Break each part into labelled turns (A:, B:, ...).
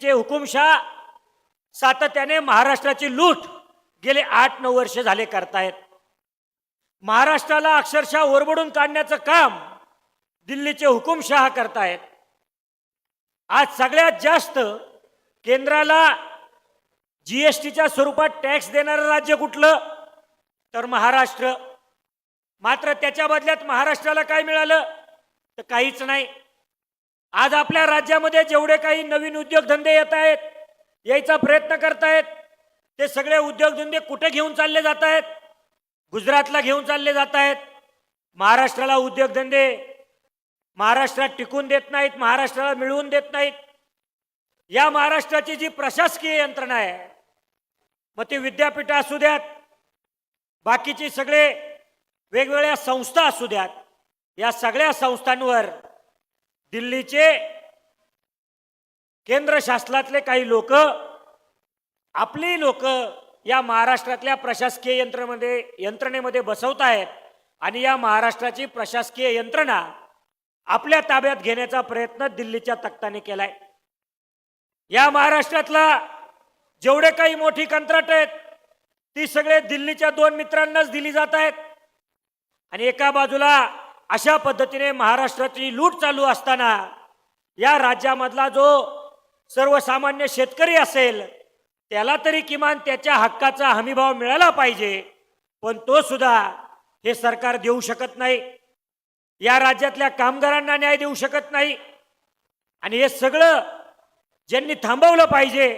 A: चे हुकुमशाह सातत्याने महाराष्ट्राची लूट गेले आठ नऊ वर्ष झाले करतायत. महाराष्ट्राला अक्षरशः ओरबडून काढण्याचं काम दिल्लीचे हुकुमशहा करतायत. आज सगळ्यात जास्त केंद्राला जीएसटीच्या स्वरूपात टॅक्स देणारं राज्य कुठलं? तर महाराष्ट्र. मात्र त्याच्या बदल्यात महाराष्ट्राला काय मिळालं? तर काहीच नाही. आज आपल्या राज्यामध्ये जेवढे काही नवीन उद्योगधंदे येत आहेत यायचा प्रयत्न करतायत ते सगळे उद्योगधंदे कुठे घेऊन चालले जात आहेत गुजरातला घेऊन चालले जात आहेत महाराष्ट्राला उद्योगधंदे महाराष्ट्रात टिकून देत नाहीत महाराष्ट्राला मिळवून देत नाहीत. या महाराष्ट्राची जी प्रशासकीय यंत्रणा आहे मग ती विद्यापीठ असू द्यात बाकीची सगळे वेगवेगळ्या संस्था असू द्यात या सगळ्या संस्थांवर दिल्लीचे केंद्र शासनातले काही लोक आपली लोक या महाराष्ट्रातल्या प्रशासकीय यंत्रमध्ये यंत्रणेमध्ये बसवत आहेत आणि या महाराष्ट्राची प्रशासकीय यंत्रणा आपल्या ताब्यात घेण्याचा प्रयत्न दिल्लीच्या तख्ताने केलाय. या महाराष्ट्रातला जेवढे काही मोठी कंत्राट आहेत ती सगळे दिल्लीच्या दोन मित्रांनाच दिली जात आहेत. आणि एका बाजूला अशा पद्धतीने महाराष्ट्राची लूट चालू असताना या राज्यामधला जो सर्वसामान्य शेतकरी असेल त्याला तरी किमान त्याच्या हक्काचा हमीभाव मिळाला पाहिजे पण तो सुद्धा हे सरकार देऊ शकत नाही. या राज्यातल्या कामगारांना न्याय देऊ शकत नाही. आणि हे सगळं ज्यांनी थांबवलं पाहिजे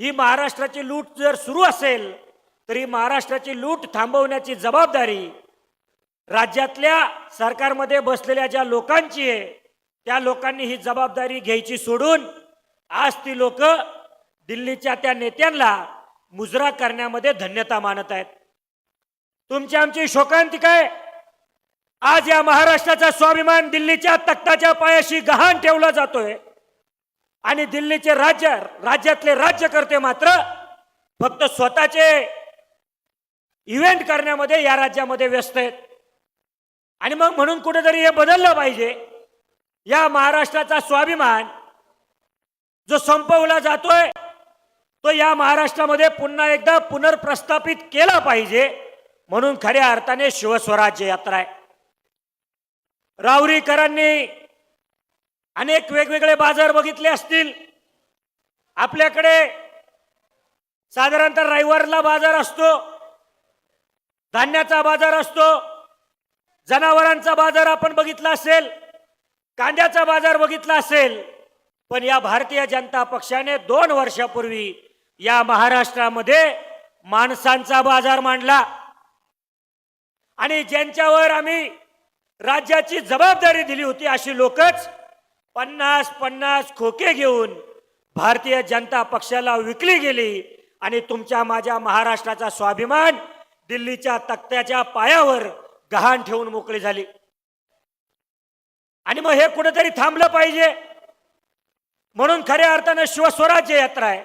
A: ही महाराष्ट्राची लूट जर सुरू असेल तरी महाराष्ट्राची लूट थांबवण्याची जबाबदारी राज्यातल्या सरकारमध्ये बसलेल्या ज्या लोकांची आहे त्या लोकांनी ही जबाबदारी घ्यायची सोडून आज ती लोक दिल्लीच्या त्या नेत्यांना मुजरा करण्यामध्ये धन्यता मानत आहेत. तुमची आमची शोकांतिका आहे आज या महाराष्ट्राचा स्वाभिमान दिल्लीच्या तख्ताच्या पायाशी गहाण ठेवला जातोय. आणि दिल्लीचे राज्य राज्यातले राज्यकर्ते मात्र फक्त स्वतःचे इव्हेंट करण्यामध्ये या राज्यामध्ये व्यस्त आहेत. आणि मग म्हणून कुठेतरी हे बदललं पाहिजे. या महाराष्ट्राचा स्वाभिमान जो संपवला जातोय तो या महाराष्ट्रामध्ये पुन्हा एकदा पुनर्प्रस्थापित केला पाहिजे म्हणून खऱ्या अर्थाने शिवस्वराज्य यात्रा आहे. रावरीकरांनी अनेक वेगवेगळे बाजार बघितले असतील. आपल्याकडे साधारणतः रविवारला बाजार असतो धान्याचा बाजार असतो जनावरांचा बाजार आपण बघितला असेल कांद्याचा बाजार बघितला असेल पण या भारतीय जनता पक्षाने दोन वर्षापूर्वी या महाराष्ट्रामध्ये माणसांचा बाजार मांडला. आणि ज्यांच्यावर आम्ही राज्याची जबाबदारी दिली होती अशी लोकच पन्नास पन्नास खोके घेऊन भारतीय जनता पक्षाला विकली गेली आणि तुमच्या माझ्या महाराष्ट्राचा स्वाभिमान दिल्लीच्या तक्त्याच्या पायावर गहाण ठेवून मोकळी झाली. आणि मग हे कुठेतरी थांबलं पाहिजे. म्हणून खऱ्या अर्थानं शिवस्वराज्य यात्रा आहे.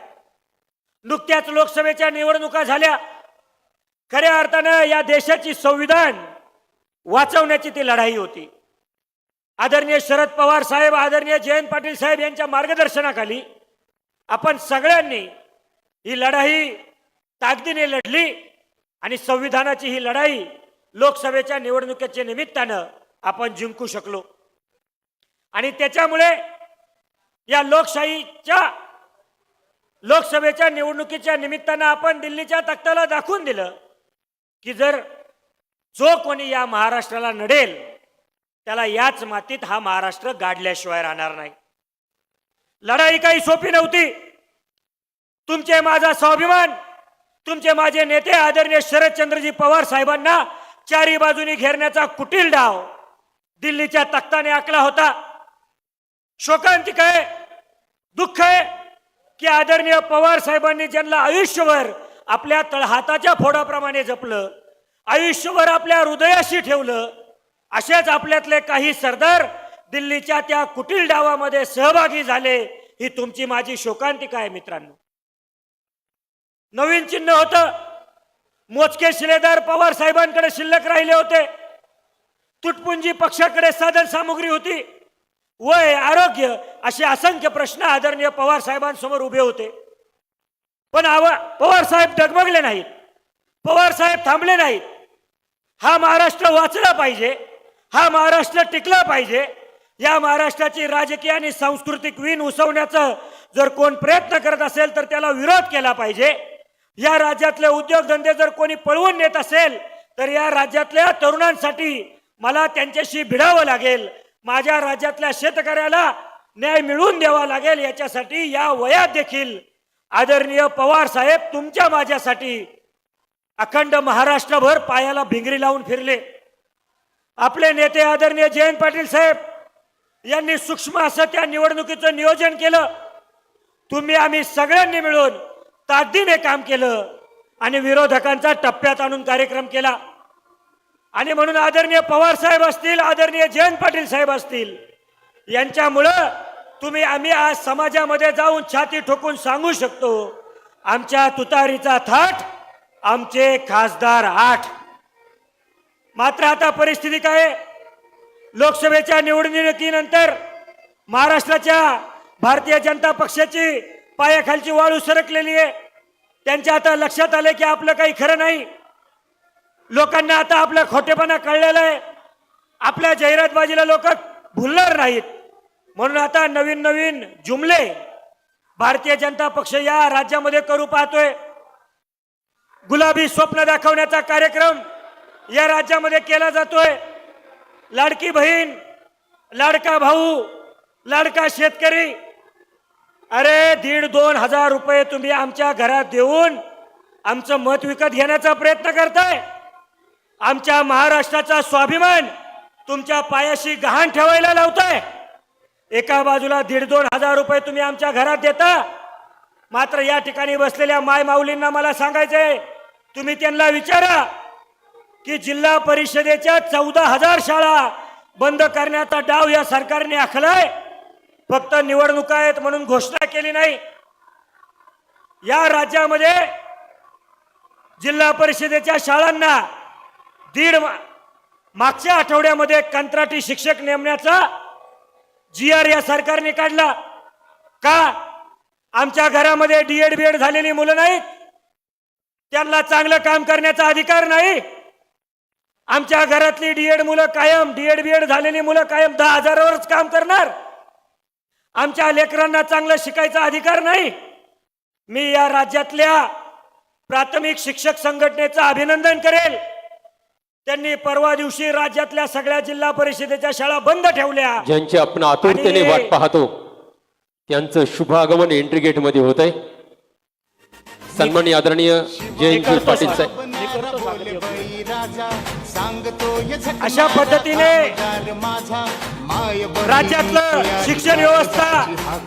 A: नुकत्याच लोकसभेच्या निवडणुका झाल्या. खऱ्या अर्थानं या देशाची संविधान वाचवण्याची ती लढाई होती. आदरणीय शरद पवार साहेब आदरणीय जयंत पाटील साहेब यांच्या मार्गदर्शनाखाली आपण सगळ्यांनी ही लढाई ताकदीने लढली आणि संविधानाची ही लढाई लोकसभेच्या निवडणुकीच्या निमित्तानं आपण जिंकू शकलो. आणि त्याच्यामुळे या लोकशाहीच्या लोकसभेच्या निवडणुकीच्या निमित्तानं आपण दिल्लीच्या तख्ताला दाखवून दिलं की जर जो कोणी या महाराष्ट्राला नडेल त्याला याच मातीत हा महाराष्ट्र गाडल्याशिवाय राहणार नाही. लढाई काही सोपी नव्हती. तुमचे माझा स्वाभिमान तुमचे माझे नेते आदरणीय शरदचंद्रजी पवार साहेबांना चारी बाजूनी घेरण्याचा कुटील डाव दिल्लीच्या तख्ताने आखला होता. शोकांतिक आहे दुःख आहे की आदरणीय पवार साहेबांनी ज्यांना आयुष्यभर आपल्या तळहाताच्या फोडाप्रमाणे जपलं आयुष्यभर आपल्या हृदयाशी ठेवलं असेच आपल्यातले काही सरदार दिल्लीच्या त्या कुटील डावामध्ये सहभागी झाले ही तुमची माझी शोकांतिका आहे मित्रांनो. नवीन चिन्ह होतं. मोजके शिलेदार पवार साहेबांकडे शिल्लक राहिले होते. तुटपुंजी पक्षाकडे साधन सामुग्री होती. वय आरोग्य असे असंख्य प्रश्न आदरणीय पवार साहेबांसमोर उभे होते. पण आवा पवार साहेब डगमगले नाहीत. पवार साहेब थांबले नाहीत. हा महाराष्ट्र वाचला पाहिजे. हा महाराष्ट्र टिकला पाहिजे. या महाराष्ट्राची राजकीय आणि सांस्कृतिक वीण उसवण्याचं जर कोण प्रयत्न करत असेल तर त्याला विरोध केला पाहिजे. या राज्यातले उद्योगधंदे जर कोणी पळवून नेत असेल तर या राज्यातल्या तरुणांसाठी मला त्यांच्याशी भिडावं लागेल. माझ्या राज्यातल्या शेतकऱ्याला न्याय मिळवून द्यावा लागेल याच्यासाठी या वयात देखील आदरणीय पवार साहेब तुमच्या माझ्यासाठी अखंड महाराष्ट्रभर पायाला भिंगरी लावून फिरले. आपले नेते आदरणीय जयंत पाटील साहेब यांनी सूक्ष्म असं त्या निवडणुकीचं नियोजन केलं. तुम्ही आम्ही सगळ्यांनी मिळून ताकदीने काम केलं आणि विरोधकांचा टप्प्यात आणून कार्यक्रम केला. आणि म्हणून आदरणीय पवार साहेब असतील आदरणीय जयंत पाटील साहेब असतील यांच्यामुळं तुम्ही आम्ही आज समाजामध्ये जाऊन छाती ठोकून सांगू शकतो आमच्या तुतारीचा थाट आमचे खासदार आठ. मात्र आता परिस्थिती काय? लोकसभेच्या निवडणुकीनंतर महाराष्ट्राच्या भारतीय जनता पक्षाची पायाखालची वाळू सरकलेली आहे. त्यांच्या आता लक्षात आले की आपलं काही खरं नाही. लोकांना आता आपला खोटेपणा कळलेला आहे. आपल्या जाहिरातबाजीला लोक भुलणार नाहीत. म्हणून आता नवीन नवीन जुमले भारतीय जनता पक्ष या राज्यामध्ये करू पाहतोय. गुलाबी स्वप्न दाखवण्याचा कार्यक्रम या राज्यामध्ये केला जातोय. लाडकी बहीण लाडका भाऊ लाडका शेतकरी अरे दीड दोन हजार रुपये तुम्ही आमच्या घरात देऊन आमचं मत विकत घेण्याचा प्रयत्न करताय. आमच्या महाराष्ट्राचा स्वाभिमान तुमच्या पायाशी गहाण ठेवायला लावताय. एका बाजूला दीड दोन हजार रुपये तुम्ही आमच्या घरात देता. मात्र या ठिकाणी बसलेल्या माय माऊलींना मला सांगायचंय तुम्ही त्यांना विचारा की जिल्हा परिषदेच्या चौदा हजार शाळा बंद करण्याचा डाव या सरकारने आखलाय. फक्त निवडणुका आहेत म्हणून घोषणा केली नाही. या राज्यामध्ये जिल्हा परिषदेच्या शाळांना दीड मागच्या आठवड्यामध्ये कंत्राटी शिक्षक नेमण्याचा जी आर या सरकारने काढला. का? आमच्या घरामध्ये डीएड बीएड झालेली मुलं नाहीत. त्यांना चांगलं काम करण्याचा अधिकार नाही. आमच्या घरातली डीएड मुलं कायम डीएड बीएड झालेली मुलं कायम दहा हजारावरच काम करणार. आमच्या लेकरांना चांगलं शिकायचा अधिकार नाही मी या राज्यातल्या प्राथमिक शिक्षक संघटनेचं अभिनंदन करेल त्यांनी परवा दिवशी राज्यातल्या सगळ्या जिल्हा परिषदेच्या शाळा बंद ठेवल्या
B: ज्यांची आपण आतुरतेने वाट पाहतो त्यांचं शुभागमन एंट्री गेटमध्ये होत आहे सन्माननीय आदरणीय जयंत पाटील. साहेब
C: अशा
A: पद्धतीने राज्यातलं शिक्षण व्यवस्था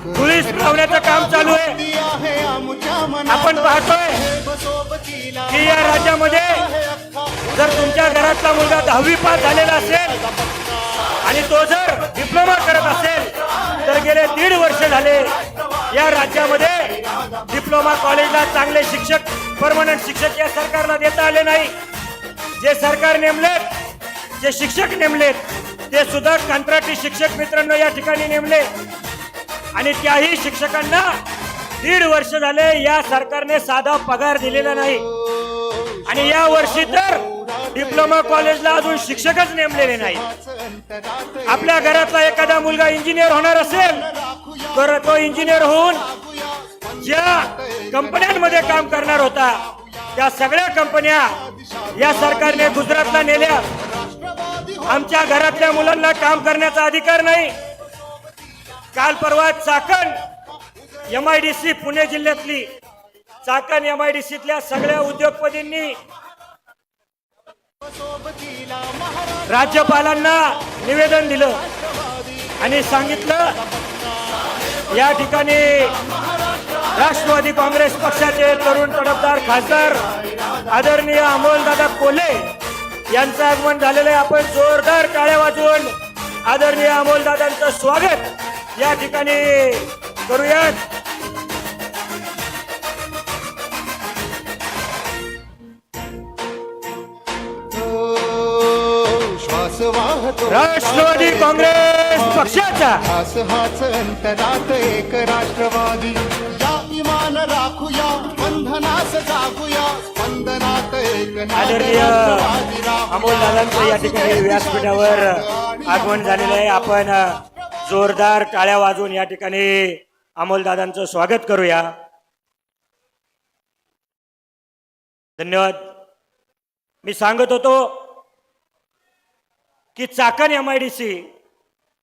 A: धुळीस लावण्याचं काम चालू आहे आपण पाहतोय की या राज्यामध्ये जर तुमच्या घरातला मुलगा दहावी पास झालेला असेल आणि तो जर डिप्लोमा करत असेल तर गेले दीड वर्ष झाले या राज्यामध्ये डिप्लोमा कॉलेजला चांगले शिक्षक परमनंट शिक्षक या सरकारला देता आले नाही जे सरकार नेमलेत जे शिक्षक नेमलेत ते सुद्धा कंत्राटी शिक्षक मित्रांनो या ठिकाणी नेमले. आणि त्याही शिक्षकांना दीड वर्ष झाले या सरकारने साधा पगार दिलेला नाही. आणि या वर्षी तर डिप्लोमा कॉलेजला अजून शिक्षकच नेमलेले नाही आपल्या घरातला एखादा मुलगा इंजिनियर होणार असेल तर तो इंजिनियर होऊन ज्या कंपन्यांमध्ये काम करणार होता त्या सगळ्या कंपन्या या सरकारने गुजरातला नेल्या. आमच्या घरातल्या मुलांना काम करण्याचा अधिकार नाही. काल परवा Chakan M I D C Pune जिल्ह्यातली चाकण एम आय डी सीतल्या सगळ्या उद्योगपतींनी राज्यपालांना निवेदन दिलं आणि सांगितलं या ठिकाणी राष्ट्रवादी काँग्रेस पक्षाचे तरुण तडफदार खासदार आदरणीय अमोलदादा कोल्हे यांचं आगमन झालेलं आहे. आपण जोरदार टाळ्या वाजवून आदरणीय अमोलदादांचं स्वागत या ठिकाणी करूयात.
C: वाहतो.
A: राष्ट्रवादी काँग्रेस! पक्षाचा
C: हाच हाच अंतरात एक राष्ट्रवादी. या इमान राखूया बंधनास जागूया. स्पंदनात एक
A: आदरणीय. अमोल दादांचं या ठिकाणी व्यासपीठावर आगमन झालेलं आहे. आपण जोरदार टाळ्या वाजवून या ठिकाणी अमोल दादांचं स्वागत करूया. धन्यवाद. मी सांगत होतो की Chakan M I D C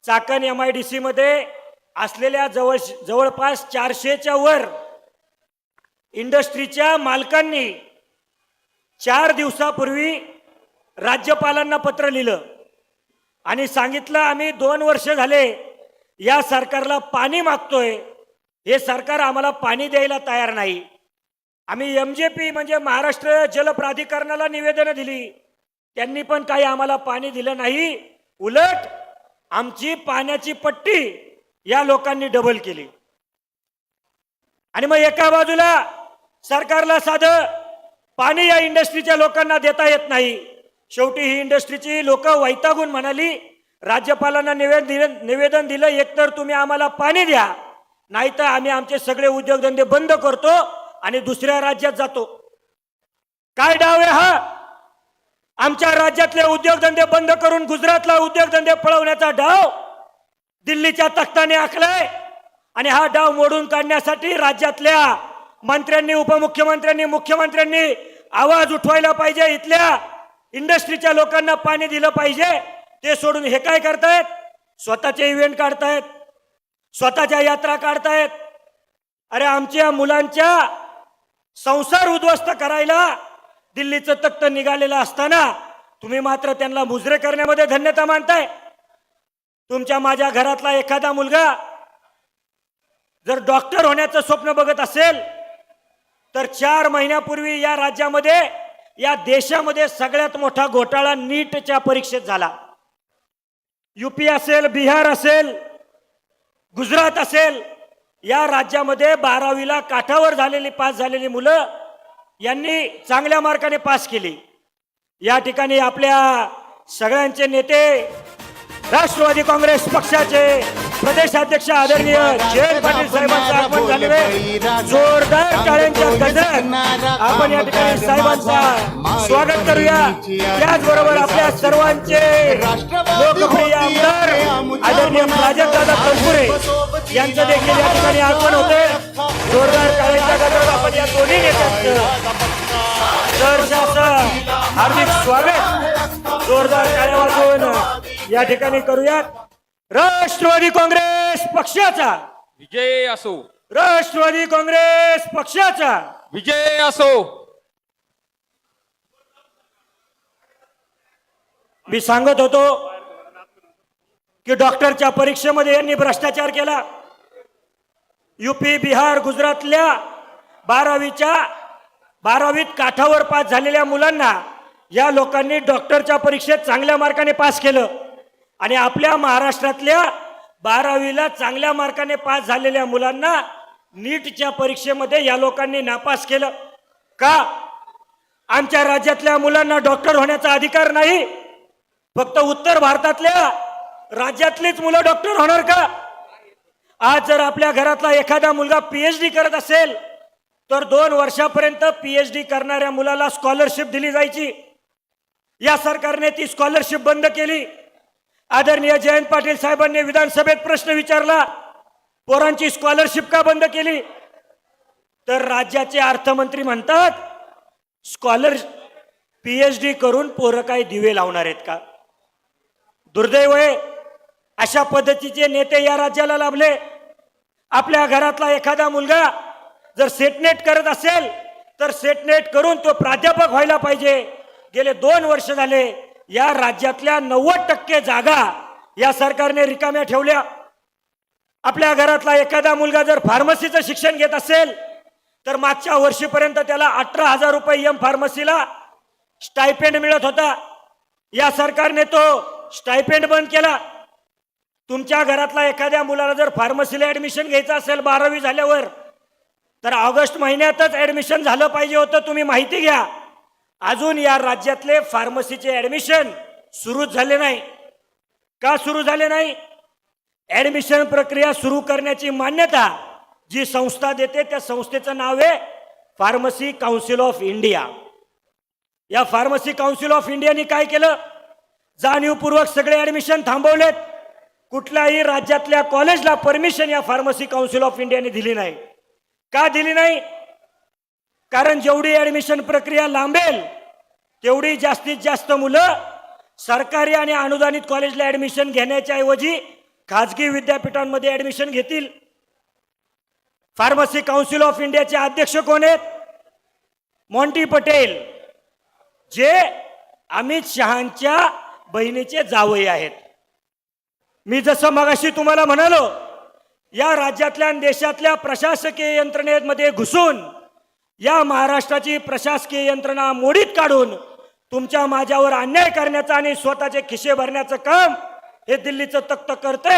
A: Chakan M I D सीमध्ये असलेल्या जवळ जवळपास चारशेच्या वर इंडस्ट्रीच्या मालकांनी चार दिवसापूर्वी राज्यपालांना पत्र लिहिलं. आणि सांगितलं आम्ही दोन वर्ष झाले या सरकारला पाणी मागतोय. हे सरकार आम्हाला पाणी द्यायला तयार नाही. आम्ही एम जे पी म्हणजे महाराष्ट्र जल प्राधिकरणाला निवेदनं दिली. त्यांनी पण काही आम्हाला पाणी दिलं नाही. उलट आमची पाण्याची पट्टी या लोकांनी डबल केली. आणि मग एका बाजूला सरकारला साधं पाणी या इंडस्ट्रीच्या लोकांना देता येत नाही. शेवटी ही इंडस्ट्रीची लोक वैतागून म्हणाली राज्यपालांना निवेदन दिलं निवेदन दिलं एकतर तुम्ही आम्हाला पाणी द्या नाहीतर आम्ही आमचे सगळे उद्योगधंदे बंद करतो आणि दुसऱ्या राज्यात जातो. काय डाव आहे हा? आमच्या राज्यातले उद्योगधंदे बंद करून गुजरातला उद्योगधंदे पळवण्याचा डाव दिल्लीच्या तख्ताने आखलाय. आणि हा डाव मोडून काढण्यासाठी राज्यातल्या मंत्र्यांनी उपमुख्यमंत्र्यांनी मुख्यमंत्र्यांनी आवाज उठवायला पाहिजे. इथल्या इंडस्ट्रीच्या लोकांना पाणी दिलं पाहिजे. ते सोडून हे काय करतायत? स्वतःचे इव्हेंट काढतायत. स्वतःच्या यात्रा काढतायत. अरे आमच्या मुलांच्या संसार उद्ध्वस्त करायला दिल्लीचं तख्त निघालेलं असताना तुम्ही मात्र त्यांना मुजरे करण्यामध्ये धन्यता मानताय. तुमच्या माझ्या घरातला एखादा मुलगा जर डॉक्टर होण्याचं स्वप्न बघत असेल तर चार महिन्यापूर्वी या राज्यामध्ये या देशामध्ये सगळ्यात मोठा घोटाळा नीटच्या परीक्षेत झाला. युपी असेल बिहार असेल गुजरात असेल या राज्यामध्ये बारावीला काठावर झालेली पास झालेली मुलं यांनी चांगल्या मार्काने पास केली. या ठिकाणी आपल्या सगळ्यांचे नेते राष्ट्रवादी काँग्रेस पक्षाचे प्रदेशाध्यक्ष आदरणीय जयंत पाटील साहेबांचं आगमन झालेलं जोरदार टाळ्यांच्या गजरात आपण या ठिकाणी साहेबांचा स्वागत करूया. त्याचबरोबर आपल्या सर्वांचे लोकप्रिय आमदार आदरणीय प्राजक्तदादा तनपुरे यांचं देखील या ठिकाणी आगमन होते जोरदार टाळ्यांच्या गजरात आपण या दोन्ही नेत्यांचं हार्दिक स्वागत. जोरदार टाळ्या वाजवून या ठिकाणी करूयात. राष्ट्रवादी काँग्रेस पक्षाचा.
B: विजय असो.
A: राष्ट्रवादी काँग्रेस पक्षाचा.
B: विजय असो.
A: मी सांगत होतो की डॉक्टरच्या परीक्षेमध्ये यांनी भ्रष्टाचार केला. युपी बिहार गुजरातल्या बारावीच्या बारावीत काठावर पास झालेल्या मुलांना या लोकांनी डॉक्टरच्या परीक्षेत चांगल्या मार्काने पास केलं. आणि आपल्या महाराष्ट्रातल्या बारावीला चांगल्या मार्काने पास झालेल्या मुलांना नीटच्या परीक्षेमध्ये या लोकांनी नापास केलं. का? आमच्या राज्यातल्या मुलांना डॉक्टर होण्याचा अधिकार नाही. फक्त उत्तर भारतातल्या राज्यातलीच मुलं डॉक्टर होणार का? आज जर आपल्या घरातला एखादा मुलगा पीएचडी करत असेल तर दोन वर्षापर्यंत पीएचडी करणाऱ्या मुलाला स्कॉलरशिप दिली जायची. या सरकारने ती स्कॉलरशिप बंद केली. आदरणीय जयंत पाटील साहेबांनी विधानसभेत प्रश्न विचारला पोरांची स्कॉलरशिप का बंद केली? तर राज्याचे अर्थमंत्री म्हणतात स्कॉलर पीएचडी करून पोरं काय दिवे लावणार आहेत का? दुर्दैव आहे अशा पद्धतीचे नेते या राज्याला लाभले. आपल्या घरातला एखादा मुलगा जर सेटनेट करत असेल तर सेटनेट करून तो प्राध्यापक व्हायला पाहिजे. गेले दोन वर्ष झाले या राज्यातल्या नव्वद टक्के जागा या सरकारने रिकाम्या ठेवल्या. आपल्या घरातला एखादा मुलगा जर फार्मसीचं शिक्षण घेत असेल तर मागच्या वर्षीपर्यंत त्याला अठरा हजार रुपये एम फार्मसीला स्टायपेंड मिळत होता. या सरकारने तो स्टायपेंड बंद केला. तुमच्या घरातला एखाद्या मुलाला जर फार्मसीला ॲडमिशन घ्यायचं असेल बारावी झाल्यावर तर ऑगस्ट महिन्यातच ॲडमिशन झालं पाहिजे होतं तुम्ही माहिती घ्या. अजून या राज्यातले फार्मसीचे ॲडमिशन सुरू झाले नाही. का सुरू झाले नाही? ॲडमिशन प्रक्रिया सुरू करण्याची मान्यता जी संस्था देते त्या संस्थेचं नाव आहे फार्मसी काउन्सिल ऑफ इंडिया या फार्मसी काउन्सिल ऑफ इंडियाने काय केलं? जाणीवपूर्वक सगळे ॲडमिशन थांबवलेत. कुठल्याही राज्यातल्या कॉलेजला परमिशन या फार्मसी काउन्सिल ऑफ इंडियाने दिली नाही. का दिली नाही? कारण जेवढी ऍडमिशन प्रक्रिया लांबेल तेवढी जास्तीत जास्त मुलं सरकारी आणि अनुदानित कॉलेजला ऍडमिशन घेण्याच्या ऐवजी खाजगी विद्यापीठांमध्ये ऍडमिशन घेतील. फार्मसी काउन्सिल ऑफ इंडियाचे अध्यक्ष कोण आहेत? मॉन्टी पटेल जे अमित शहांच्या बहिणीचे जावई आहेत. मी जसं मगाशी तुम्हाला म्हणालो या राज्यातल्या आणि देशातल्या प्रशासकीय यंत्रणेमध्ये घुसून या महाराष्ट्राची प्रशासकीय यंत्रणा मोडीत काढून तुमच्या माझ्यावर अन्याय करण्याचं आणि स्वतःचे खिशे भरण्याचं काम हे दिल्लीचं तक्त करते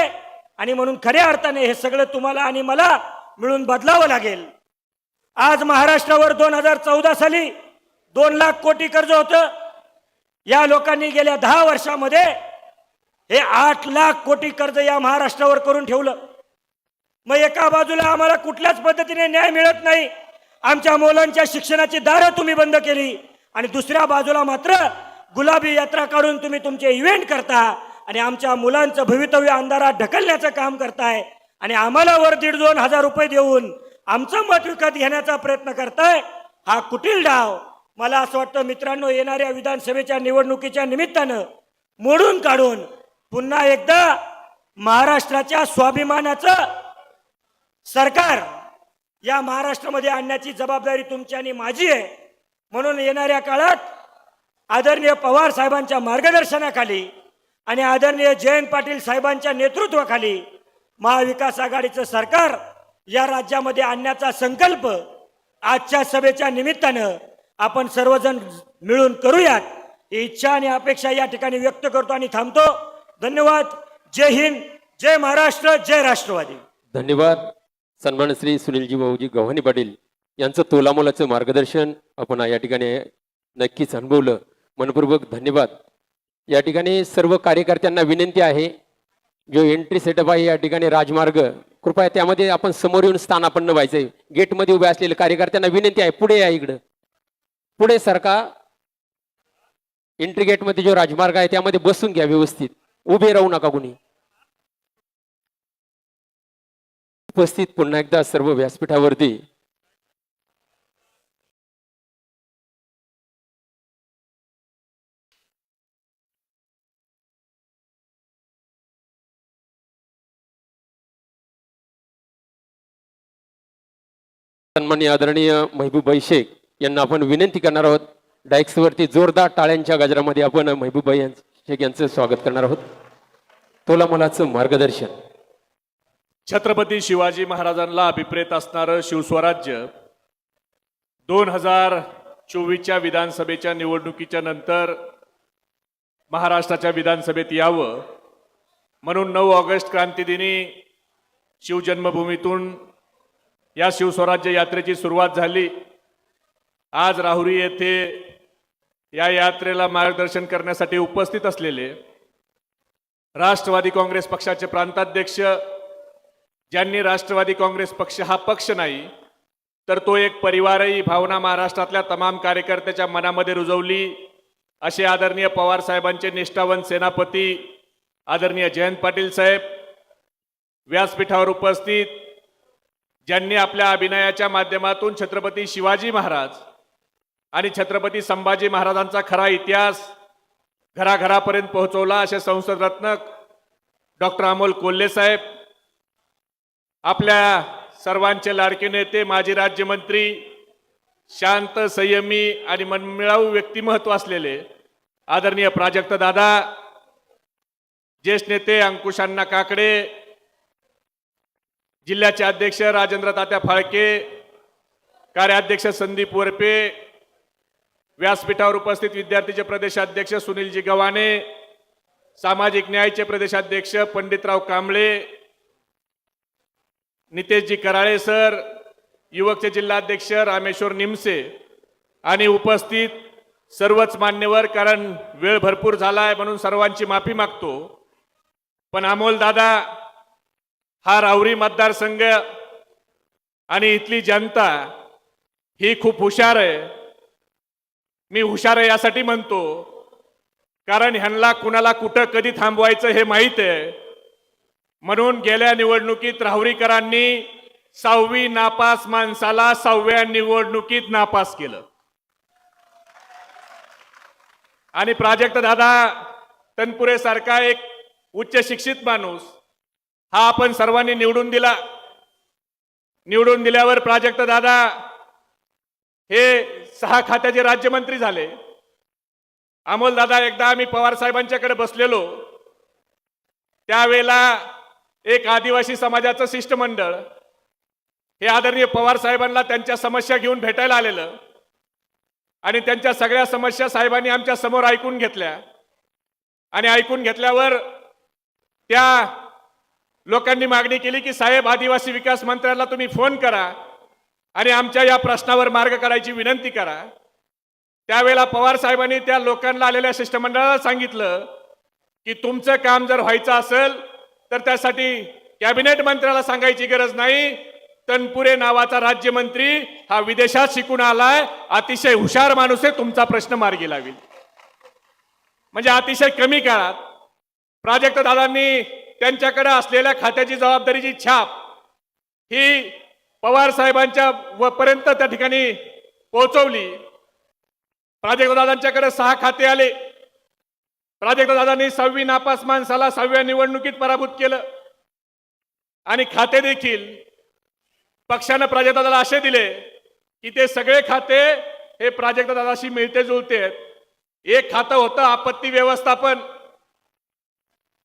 A: आणि म्हणून खऱ्या अर्थाने हे सगळं तुम्हाला आणि मला मिळून बदलावं लागेल. आज महाराष्ट्रावर दोन हजार चौदा साली दोन लाख कोटी कर्ज होतं. या लोकांनी गेल्या दहा वर्षामध्ये हे आठ लाख कोटी कर्ज या महाराष्ट्रावर करून ठेवलं. मग एका बाजूला आम्हाला कुठल्याच पद्धतीने न्याय मिळत नाही. आमच्या मुलांच्या शिक्षणाची दारं तुम्ही बंद केली. आणि दुसऱ्या बाजूला मात्र गुलाबी यात्रा काढून तुम्ही तुमचे इव्हेंट करता. आणि आमच्या मुलांचं भवितव्य अंधारात ढकलण्याचं काम करताय. आणि आम्हाला वर दीड दोन हजार रुपये देऊन आमचं मत विकत घेण्याचा प्रयत्न करताय हा कुटील डाव. मला असं वाटतं मित्रांनो येणाऱ्या विधानसभेच्या निवडणुकीच्या निमित्तानं मोडून काढून पुन्हा एकदा महाराष्ट्राच्या स्वाभिमानाचं सरकार या महाराष्ट्रामध्ये आणण्याची जबाबदारी तुमची आणि माझी आहे. म्हणून येणाऱ्या काळात आदरणीय पवार साहेबांच्या मार्गदर्शनाखाली आणि आदरणीय जयंत पाटील साहेबांच्या नेतृत्वाखाली महाविकास आघाडीचं सरकार या राज्यामध्ये आणण्याचा संकल्प आजच्या सभेच्या निमित्तानं आपण सर्वजण मिळून करूयात. ही इच्छा आणि अपेक्षा या ठिकाणी व्यक्त करतो आणि थांबतो. धन्यवाद. जय हिंद जय महाराष्ट्र जय राष्ट्रवादी.
B: धन्यवाद. सन्मान श्री सुनीलजी भाऊजी गव्हाणी पाटील यांचं तोलामोलाचं मार्गदर्शन आपण या ठिकाणी नक्कीच अनुभवलं. मनपूर्वक धन्यवाद. या ठिकाणी सर्व कार्यकर्त्यांना विनंती आहे जो एंट्री सेटअप आहे या ठिकाणी राजमार्ग कृपया त्यामध्ये आपण समोर येऊन स्थानापन्न व्हायचंय. गेटमध्ये उभे असलेल्या कार्यकर्त्यांना विनंती आहे पुढे या इकडं. पुढे सरका. एंट्री गेटमध्ये जो राजमार्ग आहे त्यामध्ये बसून घ्या व्यवस्थित. उभे राहू नका कुणी. उपस्थित पुन्हा एकदा सर्व व्यासपीठावरती. सन्मान्य आदरणीय महबूबाई शेख यांना आपण विनंती करणार आहोत. डायक्सवरती जोरदार टाळ्यांच्या गजरामध्ये आपण महबूबाई यांचं शेख यांचं स्वागत करणार आहोत. तोलामोलाचं मार्गदर्शन.
D: छत्रपती शिवाजी महाराजांना अभिप्रेत असणारं शिवस्वराज्य दोन हजार चोवीसच्या विधानसभेच्या निवडणुकीच्या नंतर महाराष्ट्राच्या विधानसभेत यावं. म्हणून नऊ ऑगस्ट क्रांतीदिनी शिवजन्मभूमीतून या शिवस्वराज्य यात्रेची सुरुवात झाली. आज राहुरी येथे या यात्रेला मार्गदर्शन करण्यासाठी उपस्थित असलेले राष्ट्रवादी काँग्रेस पक्षाचे प्रांताध्यक्ष ज्यांनी राष्ट्रवादी काँग्रेस पक्ष हा पक्ष नाही तर तो एक परिवारही भावना महाराष्ट्रातल्या तमाम कार्यकर्त्याच्या मनामध्ये रुजवली. असे आदरणीय पवार साहेबांचे निष्ठावंत सेनापती आदरणीय जयंत पाटील साहेब व्यासपीठावर उपस्थित ज्यांनी आपल्या अभिनयाच्या माध्यमातून छत्रपती शिवाजी महाराज आणि छत्रपती संभाजी महाराजांचा खरा इतिहास घराघरापर्यंत पोहोचवला असे संसदरत्न डॉक्टर अमोल कोल्हे साहेब आपल्या सर्वांचे लाडके नेते माजी राज्यमंत्री शांत संयमी आणि मनमिळाऊ व्यक्तिमत्व असलेले आदरणीय प्राजक्त दादा ज्येष्ठ नेते अंकुशांना काकडे जिल्ह्याचे अध्यक्ष राजेंद्र तात्या फाळके कार्याध्यक्ष संदीप वरपे व्यासपीठावर उपस्थित विद्यार्थीचे प्रदेशाध्यक्ष सुनीलजी गव्हाणे सामाजिक न्यायचे प्रदेशाध्यक्ष पंडितराव कांबळे नितेशजी कराळे सर युवकचे जिल्हाध्यक्ष रामेश्वर निमसे आणि उपस्थित सर्वच मान्यवर कारण वेळ भरपूर झाला आहे म्हणून सर्वांची माफी मागतो. पण अमोल दादा हा राहुरी मतदारसंघ आणि इथली जनता ही खूप हुशार आहे. मी हुशार आहे यासाठी म्हणतो. कारण ह्यांना कुणाला कुठं कधी थांबवायचं हे माहीत आहे. म्हणून गेल्या निवडणुकीत राहुरीकरांनी सहावी नापास माणसाला सहाव्या निवडणुकीत नापास केलं. आणि प्राजक्त दादा तनपुरे सारखा एक उच्च शिक्षित माणूस हा आपण सर्वांनी निवडून दिला. निवडून दिल्यावर प्राजक्त दादा हे सहा खात्याचे राज्यमंत्री झाले. अमोल दादा एकदा आम्ही पवार साहेबांच्याकडे बसलेलो. त्यावेळेला एक आदिवासी समाजाचं शिष्टमंडळ हे आदरणीय पवार साहेबांना त्यांच्या समस्या घेऊन भेटायला आलेलं आणि त्यांच्या सगळ्या समस्या साहेबांनी आमच्यासमोर ऐकून घेतल्या. आणि ऐकून घेतल्यावर त्या लोकांनी मागणी केली की साहेब आदिवासी विकास मंत्र्याला तुम्ही फोन करा. आणि आमच्या या प्रश्नावर मार्ग करायची विनंती करा. त्यावेळेला पवार साहेबांनी त्या लोकांना आलेल्या शिष्टमंडळाला सांगितलं की तुमचं काम जर व्हायचं असेल तर त्यासाठी कॅबिनेट मंत्र्याला सांगायची गरज नाही. तनपुरे नावाचा राज्यमंत्री हा विदेशात शिकून आलाय. अतिशय हुशार माणूस आहे तुमचा प्रश्न मार्गी लावेल. म्हणजे अतिशय कमी काळात प्राजक्त दादांनी त्यांच्याकडे असलेल्या खात्याची जबाबदारीची छाप ही पवार साहेबांच्या व पर्यंत त्या ठिकाणी पोहोचवली. प्राजक्तदादांच्याकडे सहा खाते आले. प्राजक्तदादांनी सहावी नापास माणसाला सहाव्या निवडणुकीत पराभूत केलं. आणि खाते देखील पक्षानं प्राजक्तदादाला असे दिले की ते सगळे खाते हे प्राजक्तदादाशी मिळते जुळते. एक खातं होतं आपत्ती व्यवस्थापन.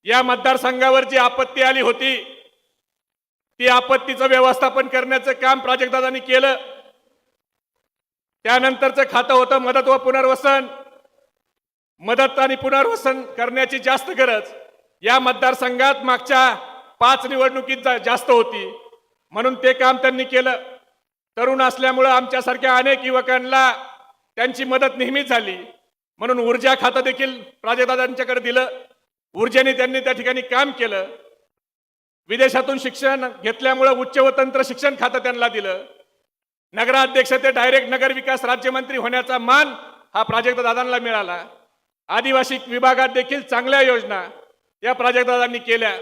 D: या मतदारसंघावर जी आपत्ती आली होती ती आपत्तीचं व्यवस्थापन करण्याचं काम प्राजक्तदादांनी केलं. त्यानंतरचं खातं होतं मदत व पुनर्वसन. मदत आणि पुनर्वसन करण्याची जास्त गरज या मतदारसंघात मागच्या पाच निवडणुकीत जा- जास्त होती. म्हणून ते काम त्यांनी केलं. तरुण असल्यामुळं आमच्यासारख्या अनेक युवकांना त्यांची मदत नेहमीच झाली. म्हणून ऊर्जा खातं देखील प्राजक्तदादांच्याकडे दिलं. ऊर्जेने त्यांनी त्या ठिकाणी काम केलं. विदेशातून शिक्षण घेतल्यामुळं उच्च व तंत्र शिक्षण खातं त्यांना दिलं. नगराध्यक्ष ते डायरेक्ट नगर विकास राज्यमंत्री होण्याचा मान हा प्राजक्त दादांना मिळाला. आदिवासी विभागात देखील चांगल्या योजना या प्राजक्त दादांनी केल्या.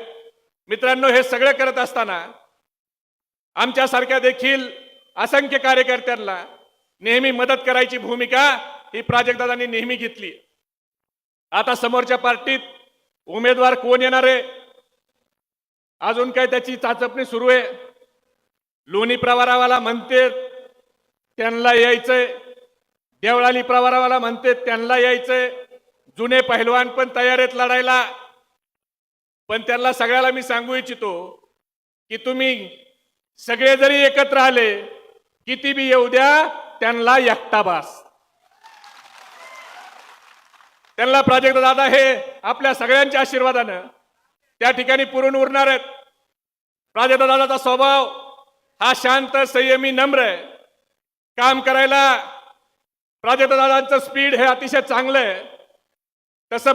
D: मित्रांनो हे सगळं करत असताना आमच्यासारख्या देखील असंख्य कार्यकर्त्यांना नेहमी मदत करायची भूमिका ही प्राजक्तदादांनी नेहमी घेतली. आता समोरच्या पार्टीत उमेदवार कोण येणार आहे? अजून काय त्याची चाचपणी सुरू आहे? लोणी प्रवारावाला म्हणते त्यांना यायचंय. देवळाली प्रवारावाला म्हणते त्यांना यायचंय. जुने पहिलवान पण तयार आहेत लढायला. पण त्यांना सगळ्याला मी सांगू इच्छितो की तुम्ही सगळे जरी एकत्र आले किती बी येऊ द्या त्यांना एकटा बास. त्यांना प्राजक्त दादा हे आपल्या सगळ्यांच्या आशीर्वादानं त्या ठिकाणी पुरून उरणार आहेत. राजदादाचा स्वभाव हा शांत संयमी नम्र आहे. काम करायला प्राजक्त स्पीड हे अतिशय चांगलं आहे. तसं